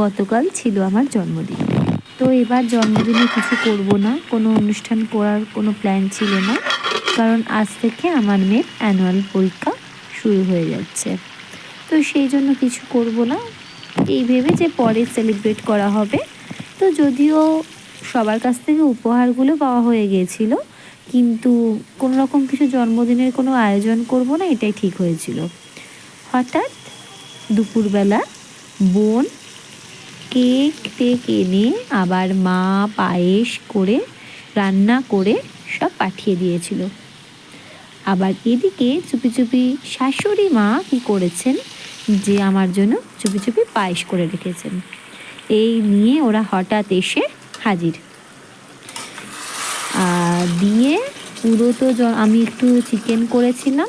গতকাল ছিল আমার জন্মদিন। তো এবার জন্মদিনে কিছু করব না, কোনো অনুষ্ঠান করার কোনো প্ল্যান ছিল না, কারণ আজ থেকে আমার মেয়ের অ্যানুয়াল পরীক্ষা শুরু হয়ে যাচ্ছে। তো সেই জন্য কিছু করব না। এই ভেবে যে পরে সেলিব্রেট করা হবে, তো যদিও সবার কাছ থেকে উপহারগুলো পাওয়া হয়ে গিয়েছিল কিন্তু কোনো রকম কিছু জন্মদিনের কোনো আয়োজন করব না, এটাই ঠিক হয়েছিল। হঠাৎ দুপুরবেলা বোন কেক টেক এনে আবার মা পায়েস করে, রান্না করে সব পাঠিয়ে দিয়েছিল। আবার এদিকে চুপি চুপি শাশুড়ি মা কি করেছেন যে আমার জন্য চুপি চুপি পায়েস করে রেখেছেন। এই নিয়ে ওরা হঠাৎ এসে হাজির। দিয়ে পুরো তো আমি একটু চিকেন করেছিলাম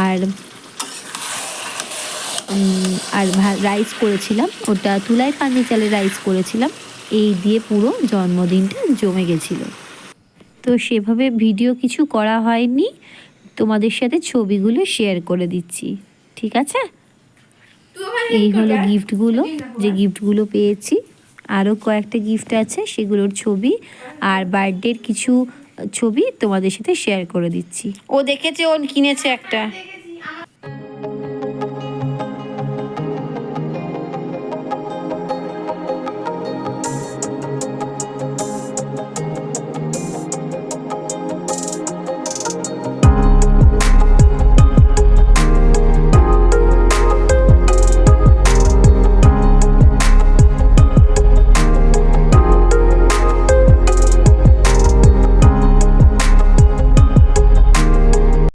আর আর রাইস করেছিলাম। ওটা তুলাই পানি চালের রাইস করেছিলাম। এই দিয়ে পুরো জন্মদিনটা জমে গেছিল। তো সেভাবে ভিডিও কিছু করা হয়নি। তোমাদের সাথে ছবিগুলো শেয়ার করে দিচ্ছি। ঠিক আছে? এই হলো গিফটগুলো যে গিফটগুলো পেয়েছি। আরও কয়েকটা গিফট আছে সেগুলোর ছবি। আর বার্থডের কিছু ছবি তোমাদের সাথে শেয়ার করে দিচ্ছি। ও দেখেছে ও কিনেছে একটা।